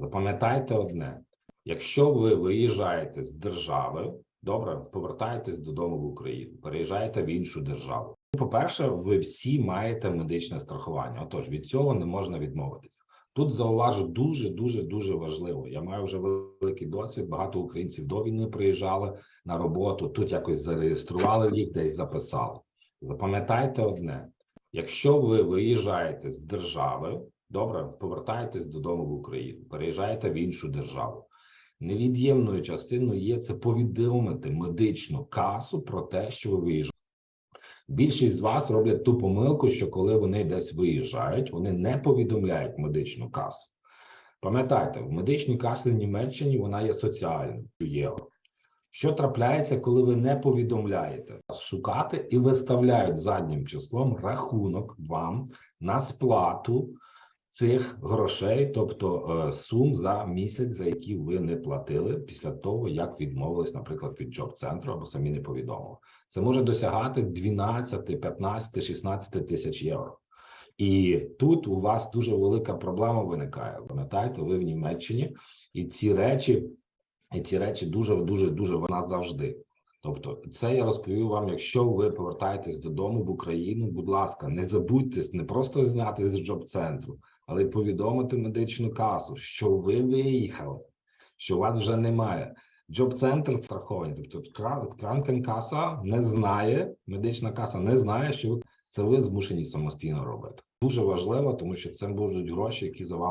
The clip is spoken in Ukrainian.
Запам'ятайте одне: якщо ви виїжджаєте з держави, добре, повертаєтесь додому в Україну, переїжджаєте в іншу державу. По-перше, ви всі маєте медичне страхування. Отож, від цього не можна відмовитися. Тут зауважу дуже, дуже, дуже важливо. Я маю вже великий досвід. Багато українців до війни приїжджали на роботу. Тут якось зареєстрували їх, десь записали. Запам'ятайте одне: якщо ви виїжджаєте з держави, добре, повертаєтесь додому в Україну, переїжджаєте в іншу державу. Невід'ємною частиною є це повідомити медичну касу про те, що ви виїжджаєте. Більшість з вас роблять ту помилку, що коли вони десь виїжджають, вони не повідомляють медичну касу. Пам'ятайте, в медичній касі в Німеччині вона є соціальною євро. Що трапляється, коли ви не повідомляєте? Шукати і виставляють заднім числом рахунок вам на сплату цих грошей, тобто е, сум за місяць, за які ви не платили після того, як відмовились, наприклад, від джоб центру або самі не повідомили. Це може досягати 12, 15, 16 тисяч євро. І тут у вас дуже велика проблема виникає. Пам'ятаєте, ви в Німеччині, і ці речі, і ці речі дуже, дуже, дуже вона завжди. Тобто, це я розповів вам. Якщо ви повертаєтесь додому в Україну, будь ласка, не забудьте не просто зняти з джоб центру, але й повідомити медичну касу, що ви виїхали, що вас вже немає. Джоб центр страховані, тобто кранкенкаса не знає, медична каса не знає, що це ви змушені самостійно робити. Дуже важливо, тому що це будуть гроші, які за вами.